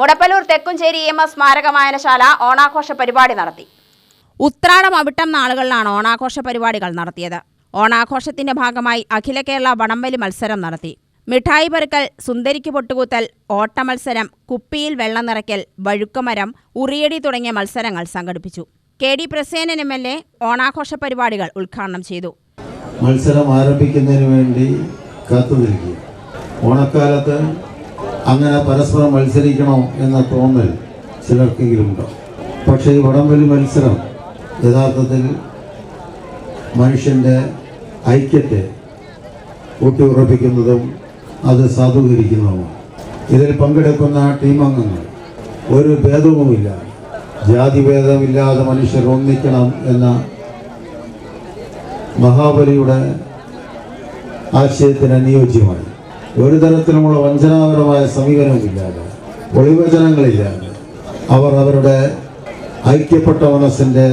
Mudappallur Thekkumcheri M S സ്മാരക വായനശാല ഓണാഘോഷ പരിപാടി നടത്തി. ഉത്രാടം അവിട്ടം നാളുകളിലാണ് ഓണാഘോഷ പരിപാടികൾ നടത്തിയത്. ഓണാഘോഷത്തിന്റെ ഭാഗമായി അഖില കേരള വടംവലി മത്സരം നടത്തി. മിഠായി പെറുക്കൽ സുന്ദരിക്ക് പൊട്ടുകൂത്തൽ ഓട്ടമത്സരം കുപ്പിയിൽ വെള്ളം നിറയ്ക്കൽ വഴുക്കമരം ഉറിയടി തുടങ്ങിയ മത്സരങ്ങൾ സംഘടിപ്പിച്ചു. K D Prasenan M L A ഓണാഘോഷ പരിപാടികൾ ഉദ്ഘാടനം ചെയ്തു. മത്സരം ആരംഭിക്കുന്നതിന് വേണ്ടി കാത്തുനിൽക്കുക. ഓണക്കാലത്ത് അങ്ങനെ പരസ്പരം മത്സരിക്കണോ എന്ന തോന്നൽ ചിലർക്കെങ്കിലും ഉണ്ടോ പക്ഷേ ഈ വടംവലി മത്സരം യഥാർത്ഥത്തിൽ മനുഷ്യന്റെ ഐക്യത്തെ ഊട്ടിയുറപ്പിക്കുന്നതും അത് സാധൂകരിക്കുന്നതുമാണ്. ഇതിൽ പങ്കെടുക്കുന്ന ടീം അംഗങ്ങൾ ഒരു ഭേദവുമില്ല. ജാതി ഭേദമില്ലാതെ മനുഷ്യർ ഒന്നിക്കണം എന്ന മഹാബലിയുടെ ആശയത്തിന് അനുയോജ്യമായി. ഒരു തരത്തിലുമുള്ള വഞ്ചനാപരമായ സമീപനവുമില്ലാതെ ഒളിവചനങ്ങളില്ലാതെ അവർ അവരുടെ ഐക്യപ്പെട്ട മനസ്സിന്റെ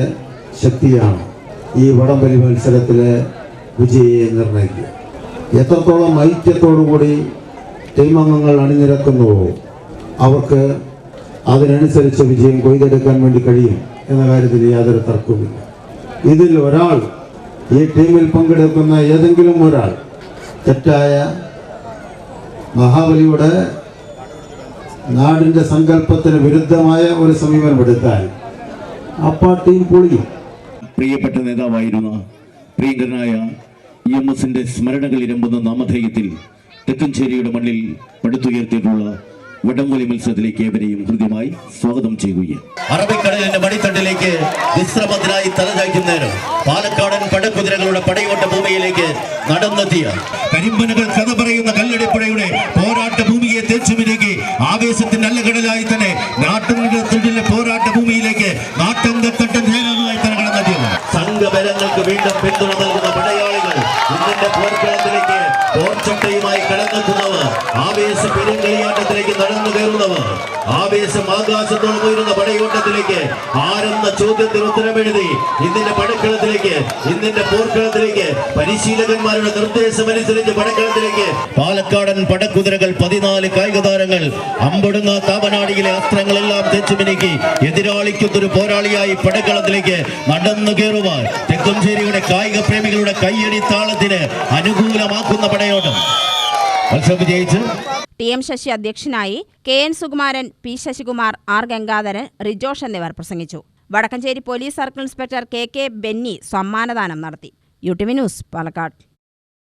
ശക്തിയാണ് ഈ വടംവലി മത്സരത്തിലെ വിജയിയെ നിർണയിക്കുക എത്രത്തോളം ഐക്യത്തോടുകൂടി ടീം അംഗങ്ങൾ അണിനിരക്കുന്നുവോ അവർക്ക് അതിനനുസരിച്ച് വിജയം കൊയ്തെടുക്കാൻ വേണ്ടി കഴിയും എന്ന കാര്യത്തിൽ യാതൊരു തർക്കവുമില്ല. ഇതിൽ ഒരാൾ ഈ ടീമിൽ പങ്കെടുക്കുന്ന ഏതെങ്കിലും ഒരാൾ തെറ്റായ മഹാബലിയുടെ നാടിന്റെ സങ്കല്പത്തിന് വിരുദ്ധമായ ഒരു സമീപനം എടുത്താൽ ടീം പൊളിയും. പ്രിയപ്പെട്ട നേതാവായിരുന്ന പ്രിയങ്കരനായ ഇ എം എസിന്റെ സ്മരണകൾ ഇരമ്പുന്ന നാമധേയത്തിൽ തെക്കഞ്ചേരിയുടെ മണ്ണിൽ പടുത്തുയർത്തിയിട്ടുള്ള വടംവലി മത്സരത്തിലേക്ക് ഏവരെയും ഹൃദ്യമായി സ്വാഗതം ചെയ്യുകയാണ്. അറബിക്കടലിന്റെ മടിത്തട്ടിലേക്ക് വിശ്രമത്തിനായി തലചായ്ക്കുന്നേരം പാലക്കാടൻ പടക്കുതിരകളുടെ പടയോട്ട ഭൂമിയിലേക്ക് നടന്നെത്തിയ കരിമ്പനകൾ കഥ പറയുന്ന കല്ലടിപ്പുഴയുടെ പോരാട്ട ഭൂമിയെ തേച്ചുമിലേക്ക് ആവേശത്തിന്റെ അല്ലകടലായി തന്നെ നാട്ടുകളിലെ പോരാട്ട ഭൂമിയിലേക്ക് സംഘബലങ്ങൾക്ക് വീണ്ടും പിന്തുണ നൽകുന്ന പടയാളികൾ ഇന്നിന്റെ പോർക്കളത്തിലേക്ക് പോർച്ചട്ടയുമായി കടന്നെത്തുന്നവർ ആവേശ പെരുങ്കളിയാട്ടത്തിലേക്ക് നടന്നു കയറുന്നവർ ആവേശം ആകാശത്തോളം ഉയരുന്ന പടയോട്ടത്തിലേക്ക് ആരെന്ന ചോദ്യത്തിന് ഉത്തരമെഴുതി ഇതിന്റെ പടക്കളത്തിലേക്ക് ഇന്നിന്റെ പോർക്കളത്തിലേക്ക് പരിശീലകന്മാരുടെ നിർദ്ദേശം അനുസരിച്ച് പടക്കളത്തിലേക്ക് പാലക്കാടൻ പടക്കുതിരകൾ പതിനാല് കായിക താരങ്ങൾ അമ്പടുങ്ങ താപനാടിയിലെ അസ്ത്രങ്ങളെല്ലാം തെച്ചുമിനുക്കി എതിരാളിക്കൊത്തൊരു പോരാളിയായി പടക്കളത്തിലേക്ക് നടന്നു കയറുവാൻ തെക്കുംചേരിയുടെ കായിക പ്രേമികളുടെ കയ്യടി താളത്തിന് അനുകൂലമാക്കുന്ന പടയോട്ടം. മത്സരം വിജയിച്ച് ടി എം ശശി അധ്യക്ഷനായി K N Sukumaran P Sasikumar R Gangadharan Rijosh എന്നിവർ പ്രസംഗിച്ചു. Vadakkencherry police circle inspector K K Benny സമ്മാനദാനം നടത്തി. U T V news Palakkad.